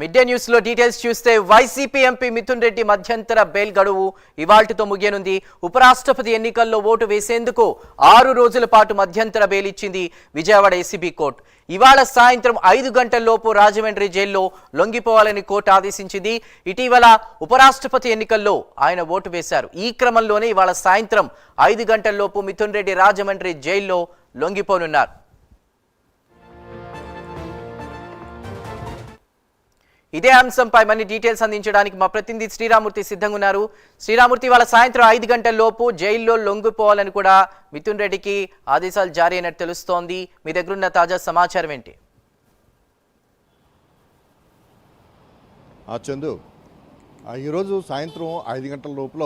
Midday న్యూస్లో details చూస్తే YCP MP Mithun Reddy మధ్యంతర బెయిల్ గడువు ఇవాల్టితో ముగియనుంది. ఉపరాష్ట్రపతి ఎన్నికల్లో ఓటు వేసేందుకు ఆరు రోజుల పాటు మధ్యంతర బెయిల్ ఇచ్చింది విజయవాడ ఏసీబీ కోర్టు. ఇవాళ సాయంత్రం ఐదు గంటల్లోపు రాజమండ్రి జైల్లో లొంగిపోవాలని కోర్టు ఆదేశించింది. ఇటీవల ఉపరాష్ట్రపతి ఎన్నికల్లో ఆయన ఓటు వేశారు. ఈ క్రమంలోనే ఇవాళ సాయంత్రం ఐదు గంటల్లోపు మిథున్ రెడ్డి రాజమండ్రి జైల్లో లొంగిపోనున్నారు. ఇదే అంశంపై మరిన్ని డీటెయిల్స్ అందించడానికి మా ప్రతినిధి శ్రీరామూర్తి సిద్ధంగా ఉన్నారు. శ్రీరామూర్తి వాళ్ళ సాయంత్రం ఐదు గంటల లోపు జైల్లో లొంగిపోవాలని కూడా మిథున్ రెడ్డికి ఆదేశాలు జారీ అయినట్టు తెలుస్తోంది. మీ దగ్గరున్న తాజా సమాచారం ఏంటి? ఆ చందు ఆ ఈరోజు సాయంత్రం ఐదు గంటల లోపల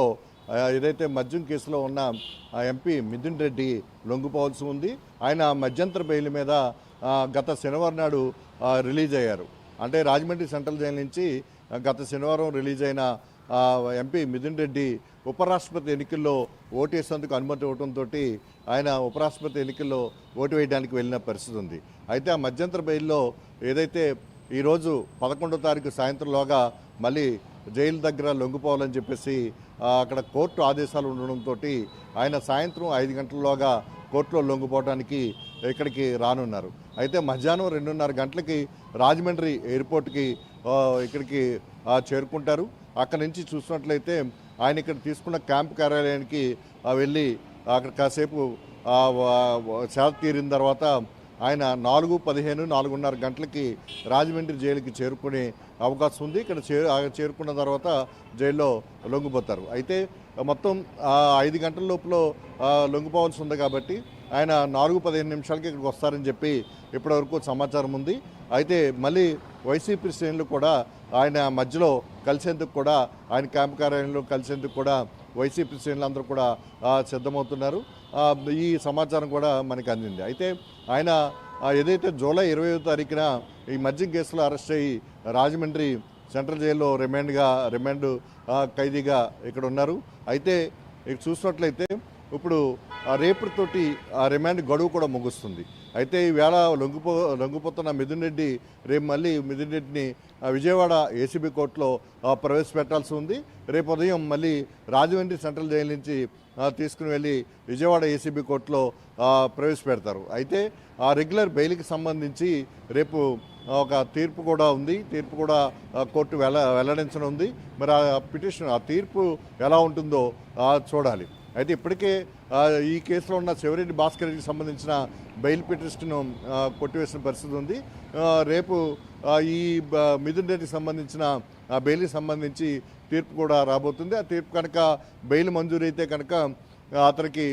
ఏదైతే మద్యం కేసులో ఉన్న ఆ ఎంపీ మిథున్ రెడ్డి లొంగిపోవాల్సి ఉంది. ఆయన మధ్యంతర బెయిల్ మీద గత శనివారం నాడు రిలీజ్ అయ్యారు. అంటే రాజమండ్రి సెంట్రల్ జైలు నుంచి గత శనివారం రిలీజ్ అయిన ఎంపీ మిథున్ రెడ్డి ఉపరాష్ట్రపతి ఎన్నికల్లో ఓటేసేందుకు అనుమతి ఇవ్వడంతో ఆయన ఉపరాష్ట్రపతి ఎన్నికల్లో ఓటు వేయడానికి వెళ్ళిన పరిస్థితి ఉంది. అయితే ఆ మధ్యంతర బెయిల్లో ఏదైతే ఈరోజు పదకొండో తారీఖు సాయంత్రంలోగా మళ్ళీ జైలు దగ్గర లొంగిపోవాలని చెప్పేసి అక్కడ కోర్టు ఆదేశాలు ఉండడంతో ఆయన సాయంత్రం ఐదు గంటల్లోగా కోర్టులో లొంగిపోవడానికి ఇక్కడికి రానున్నారు. అయితే మధ్యాహ్నం రెండున్నర గంటలకి రాజమండ్రి ఎయిర్పోర్ట్కి ఇక్కడికి చేరుకుంటారు. అక్కడ నుంచి చూసినట్లయితే ఆయన ఇక్కడ తీసుకున్న క్యాంప్ కార్యాలయానికి వెళ్ళి అక్కడ కాసేపు ఆ, సేద తీరిన తర్వాత ఆయన నాలుగు పదిహేను నాలుగున్నర గంటలకి రాజమండ్రి జైలుకి చేరుకునే అవకాశం ఉంది. ఇక్కడ చేరు చేరుకున్న తర్వాత జైల్లో లొంగిపోతారు. అయితే మొత్తం ఐదు గంటల లోపల లొంగిపోవాల్సి ఉంది కాబట్టి ఆయన నాలుగు పదిహేను నిమిషాలకి ఇక్కడికి వస్తారని చెప్పి ఇప్పటివరకు సమాచారం ఉంది. అయితే మళ్ళీ వైసీపీ శ్రేణులు కూడా ఆయన మధ్యలో కలిసేందుకు కూడా ఆయన క్యాంప్ కార్యాలయంలో కలిసేందుకు కూడా వైసీపీ శ్రేణులందరూ కూడా సిద్ధమవుతున్నారు. ఈ సమాచారం కూడా మనకి అందింది. అయితే ఆయన ఏదైతే జూలై ఇరవై తారీఖున ఈ మద్యం కేసులో అరెస్ట్ అయ్యి రాజమండ్రి సెంట్రల్ జైల్లో రిమాండ్గా రిమాండ్ ఖైదీగా ఇక్కడ ఉన్నారు. అయితే ఇక్కడ చూసినట్లయితే ఇప్పుడు ఆ రేపటితోటి ఆ రిమాండ్ గడువు కూడా ముగుస్తుంది. అయితే ఈవేళ లొంగిపో లొంగిపోతున్న మిథున్ రెడ్డి రేపు మళ్ళీ మిథున్ రెడ్డిని ఆ, విజయవాడ ఏసీబీ కోర్టులో ప్రవేశపెట్టాల్సి ఉంది. రేపు ఉదయం మళ్ళీ రాజమండ్రి సెంట్రల్ జైలు నుంచి తీసుకుని వెళ్ళి విజయవాడ ఏసీబీ కోర్టులో ప్రవేశపెడతారు. అయితే ఆ రెగ్యులర్ బెయిల్కి సంబంధించి రేపు ఒక తీర్పు కూడా ఉంది. తీర్పు కూడా కోర్టు వెల్ల వెల్లడించనుంది. మరి ఆ పిటిషన్ ఆ తీర్పు ఎలా ఉంటుందో చూడాలి. అయితే ఇప్పటికే ఈ కేసులో ఉన్న శివరెడ్డి భాస్కర్ రెడ్డికి సంబంధించిన బెయిల్ పిటిషన్ను కొట్టివేసిన పరిస్థితి ఉంది. రేపు ఈ మిథున్ రెడ్డికి సంబంధించిన ఆ బెయిల్కి సంబంధించి తీర్పు కూడా రాబోతుంది. ఆ తీర్పు కనుక బెయిల్ మంజూరైతే కనుక అతనికి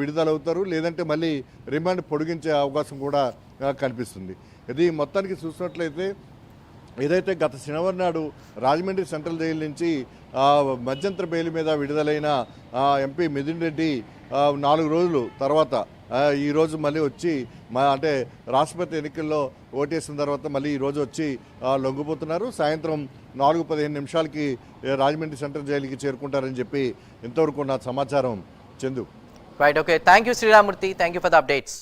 విడుదలవుతారు. లేదంటే మళ్ళీ రిమాండ్ పొడిగించే అవకాశం కూడా కనిపిస్తుంది ఇది మొత్తానికి చూసినట్లయితే ఏదైతే గత శనివారం నాడు రాజమండ్రి సెంట్రల్ జైలు నుంచి మధ్యంతర బెయిల్ మీద విడుదలైన ఎంపీ మిథున్ రెడ్డి నాలుగు రోజులు తర్వాత ఈరోజు మళ్ళీ వచ్చి మా అంటే రాష్ట్రపతి ఎన్నికల్లో ఓటేసిన తర్వాత మళ్ళీ ఈరోజు వచ్చి లొంగిపోతున్నారు. సాయంత్రం నాలుగు పదిహేను నిమిషాలకి రాజమండ్రి సెంట్రల్ జైలుకి చేరుకుంటారని చెప్పి ఇంతవరకు నా సమాచారం Chandu. Right okay thank you Sriramamurthy thank you for the updates